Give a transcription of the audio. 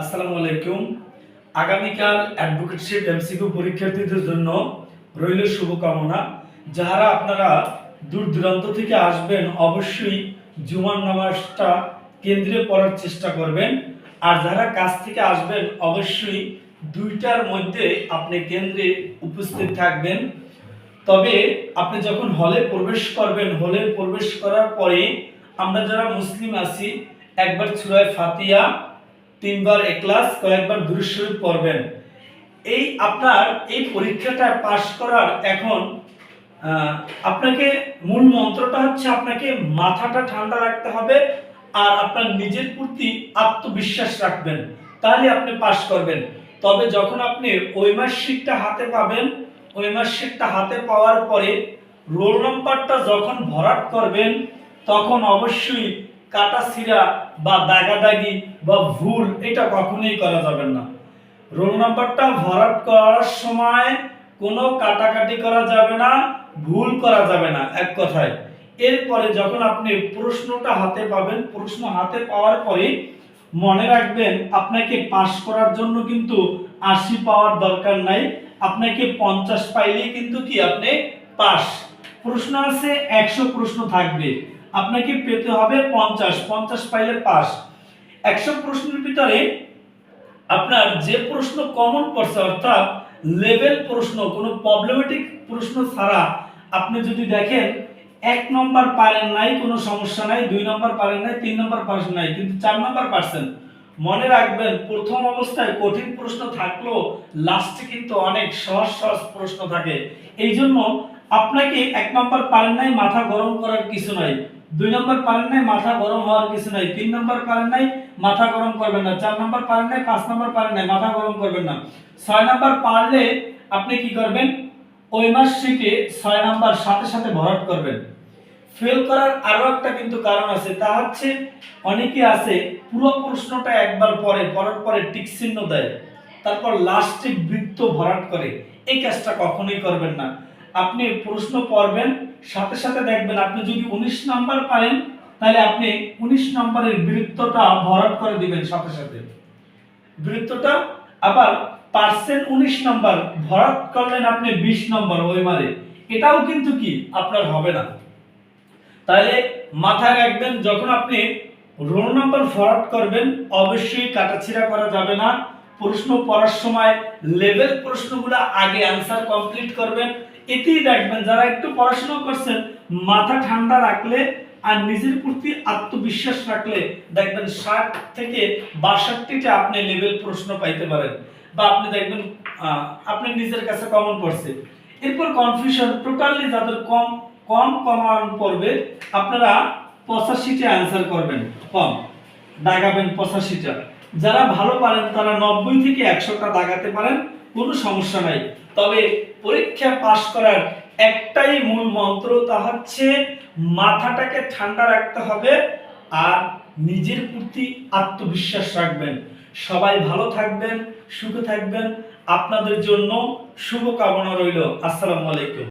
আসসালামু আলাইকুম। আগামীকাল অ্যাডভোকেটশিপ এমসিকিউ পরীক্ষার্থীদের জন্য রইল শুভকামনা। যারা আপনারা দূর দূরান্ত থেকে আসবেন, অবশ্যই জুমার নামাজটা কেন্দ্রে পড়ার চেষ্টা করবেন। আর যারা কাছ থেকে আসবেন, অবশ্যই দুইটার মধ্যে আপনি কেন্দ্রে উপস্থিত থাকবেন। তবে আপনি যখন হলে প্রবেশ করবেন, হলে প্রবেশ করার পরে আমরা যারা মুসলিম আছি, একবার সুরায় ফাতিয়া তিনবার এক্লাস কয়েকবার দুরুশরীফ পড়বেন। এই আপনার এই পরীক্ষাটা পাশ করার এখন আপনাকে মূল মন্ত্রটা হচ্ছে আপনাকে মাথাটা ঠান্ডা রাখতে হবে আর আপনার নিজের প্রতি আত্মবিশ্বাস রাখবেন। তাহলে আপনি পাশ করবেন। তবে যখন আপনি মার্কশিটটা হাতে পাবেন মার্কশিটটা হাতে পাওয়ার পরে রোল নাম্বারটা যখন ভরাট করবেন, তখন অবশ্যই কাটা ছিঁড়া বা দাগাদাগি বা ভুল এটা কখনোই করা যাবে না। রোল নাম্বারটা ভরাট করার সময় কোনো কাটাকাটি করা যাবে না, ভুল করা যাবে না, এক কথায়। এরপরে যখন আপনি প্রশ্নটা হাতে পাবেন, প্রশ্ন হাতে পাওয়ার পরে মনে রাখবেন, আপনাকে পাস করার জন্য কিন্তু আশি পাওয়ার দরকার নাই, আপনাকে পঞ্চাশ পাইলেই কিন্তু কি আপনি পাস প্রশ্ন আছে, একশো প্রশ্ন থাকবে। আপনাকে পেতে হবে পঞ্চাশ পঞ্চাশ পাইলে পাস একশো প্রশ্নের ভিতরে আপনার যে প্রশ্ন কমন পড়ছে অর্থাৎ লেভেল প্রশ্ন, কোনো প্রবলেমেটিক প্রশ্ন ছাড়া আপনি যদি দেখেন, এক নম্বর পারেন নাই, কোনো সমস্যা নাই, দুই নম্বর পারেন নাই, তিন নম্বর পারেন নাই, কিন্তু চার নম্বর পারছেন। মনে রাখবেন, প্রথম অবস্থায় কঠিন প্রশ্ন থাকলেও লাস্টে কিন্তু অনেক সহজ সহজ প্রশ্ন থাকে। এই জন্য আপনাকে এক নম্বর পারেন নাই, মাথা গরম করার কিছু নাই। দুই নম্বর পারেন নাই, মাথা গরম হওয়ার কিছু নাই। তিন নম্বর পারেন নাই, মাথা গরম করবেন না। চার নম্বর পারেন নাই, পাঁচ নম্বর পারেন নাই, মাথা গরম করবেন না। ছয় নম্বর পারলে আপনি কি করবেন? ওই মাস শিটে ছয় নম্বর সাথে সাথে ভরাট করবেন। ফেল করার আরও একটা কিন্তু কারণ আছে, তা হচ্ছে অনেকে আছে, পুরো প্রশ্নটা একবার পরে পড়ার পরে টিক চিহ্ন দেয়। তারপর লাস্টে বৃত্ত ভরাট করে। এই কাজটা কখনোই করবেন না। আপনি প্রশ্ন পড়বেন সাথে সাথে দেখবেন আপনি যদি উনিশ নাম্বার পারেন, তাহলে আপনি উনিশ নম্বরের বৃত্তটা ভরাট করে দিবেন সাথে সাথে। বৃত্তটা আবার পার্সেন্ট উনিশ নম্বর ভরাট করলেন আপনি বিশ নম্বর ওই মারে। এটাও কিন্তু কি? আপনার হবে না। তাহলে মাথায় রাখবেন, যখন আপনি রোল নাম্বার ভরাট করবেন, অবশ্যই কাটাছিড়া করা যাবে না। প্রশ্ন পড়ার সময় লেভেল প্রশ্নগুলো আগে অ্যান্সার কমপ্লিট করবেন। এতেই দেখবেন, যারা একটু পড়াশোনা করছেন, মাথা ঠান্ডা রাখলে আর নিজের প্রতি আত্মবিশ্বাস রাখলে দেখবেন ষাট থেকে বাষট্টিটা আপনি লেভেল প্রশ্ন পাইতে পারেন। বা আপনি দেখবেন আপনি নিজের কাছে কমন পড়ছে। এরপর কনফিউশন টোটালি যাদের কম কম কমন পড়বে, আপনারা পঁচাশিটা অ্যান্সার করবেন, কম। দাগাবেন পঁচাশিটা। যারা ভালো পারেন, তারা নব্বই থেকে একশোটা দাগাতে পারেন। কোনো সমস্যা নাই। তবে পরীক্ষা পাশ করার একটাই মূল মন্ত্র তা হচ্ছে, মাথাটাকে ঠান্ডা রাখতে হবে আর নিজের প্রতি আত্মবিশ্বাস রাখবেন। সবাই ভালো থাকবেন, সুখে থাকবেন। আপনাদের জন্য শুভকামনা রইল। আসসালামু আলাইকুম।